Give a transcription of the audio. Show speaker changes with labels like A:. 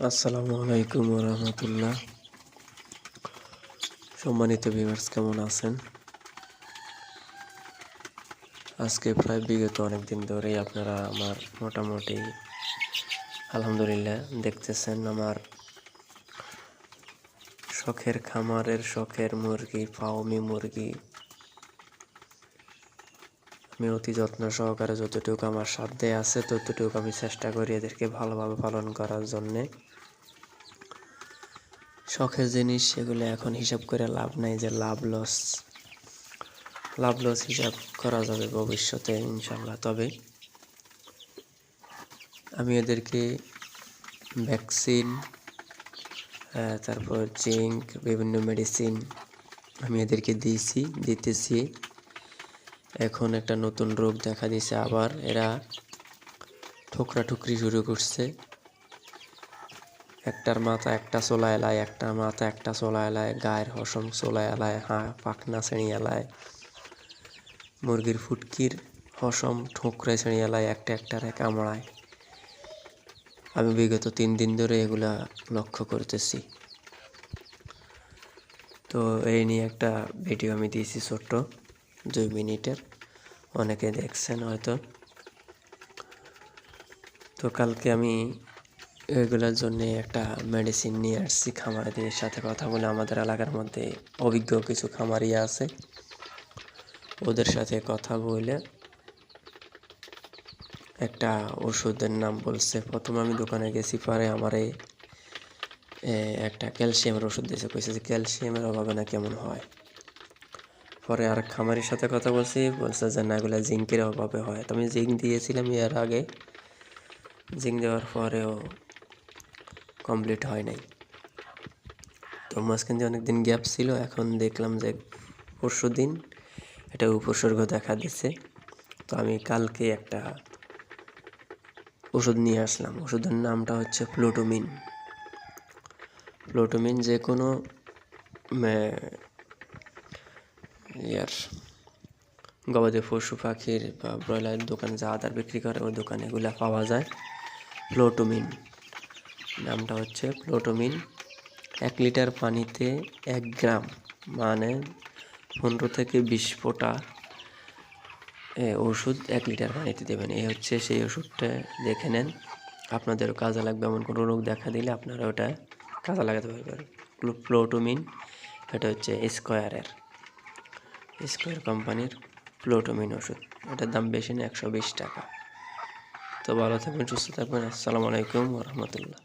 A: আসসালামু আলাইকুম রহমতুল্লাহ সম্মানিত ভিউয়ার্স কেমন আছেন? আজকে প্রায় বিগত অনেক দিন ধরেই আপনারা আমার মোটামুটি আলহামদুলিল্লাহ দেখতেছেন আমার শখের খামারের, শখের মুরগি ফাউমি মুরগি আমি অতি যত্ন সহকারে যতটুকু আমার সাধ্যে আছে, ততটুকু আমি চেষ্টা করি এদেরকে ভালোভাবে পালন করার জন্যে। শখের জিনিস সেগুলো এখন হিসাব করে লাভ নাই যে লাভ লস লাভ লস হিসাব করা যাবে ভবিষ্যতে ইনশাল্লাহ তবে আমি এদেরকে ভ্যাকসিন তারপর জিঙ্ক বিভিন্ন মেডিসিন আমি এদেরকে দিয়েছি, দিতেছি। এখন একটা নতুন রোগ দেখা দিয়েছে আবার, এরা ঠোকরা ঠুকরি শুরু করছে। একটার মাথা একটা চোলা এলায়, একটা মাথা একটা চোলা এলায়, গায়ের হসম চোলা এলায়, হাঁ, পাখনা ছেড়ি এলায়, মুরগির ফুটকির হসম ঠোকরা ছেড়ি এলায়, একটা একটারে কামড়ায়। আমি বিগত তিন দিন ধরে এগুলা লক্ষ্য করতেছি। তো এই নিয়ে একটা ভিডিও আমি দিয়েছি ছোট্ট। দুই মিনিটের। অনেকে দেখছেন হয়তো। তো কালকে আমি এগুলোর জন্য একটা মেডিসিন নিয়ে আসছি খামারিদের সাথে কথা বলে। আমাদের এলাকার মধ্যে অভিজ্ঞ কিছু খামারি আছে। ওদের সাথে কথা বলে একটা ওষুধের নাম বলছে। প্রথমে আমি দোকানে গেছি, পরে আমার একটা ক্যালসিয়ামের ওষুধ দিয়েছে। কইছে যে ক্যালসিয়ামের অভাবে না কেমন হয়। পরে আর খামারির সাথে কথা বলছি, বলছে যে, না, এগুলো জিঙ্কের অভাবে হয়। তো আমি জিঙ্ক দিয়েছিলাম এর আগে। জিঙ্ক দেওয়ার পরেও কমপ্লিট হয় নাই। তো মাঝখান দিয়ে অনেকদিন গ্যাপ ছিল, এখন দেখলাম যে পরশু দিন এটা উপসর্গ দেখা দিচ্ছে। তো আমি কালকে একটা ওষুধ নিয়ে আসলাম। ওষুধের নামটা হচ্ছে প্লুটোমিন প্লোটোমিন যে কোনো ইয়ার গবাদি পশু পাখির বা ব্রয়লার দোকানে যা আদার বিক্রি করে, ওই দোকানে এগুলো পাওয়া যায়। প্লোটোমিন নামটা হচ্ছে প্লোটোমিন এক লিটার পানিতে এক গ্রাম মানে পনেরো থেকে বিশ ফোঁটা ওষুধ এক লিটার পানিতে দেবেন। এই হচ্ছে সেই ওষুধটা দেখে নেন। আপনাদেরও কাজে লাগবে এমন কোনো রোগ দেখা দিলে আপনারা ওটা কাজে লাগাতে পারবেন। প্লোটোমিন এটা হচ্ছে স্কোয়ারের স্কোয়ার কোম্পানির প্লোটোমিন ওষুধ। এটার দাম বেশি না, একশো বিশ টাকা। তো ভালো থাকবেন, সুস্থ থাকবেন। আসসালামু আলাইকুম রহমতুল্লাহ।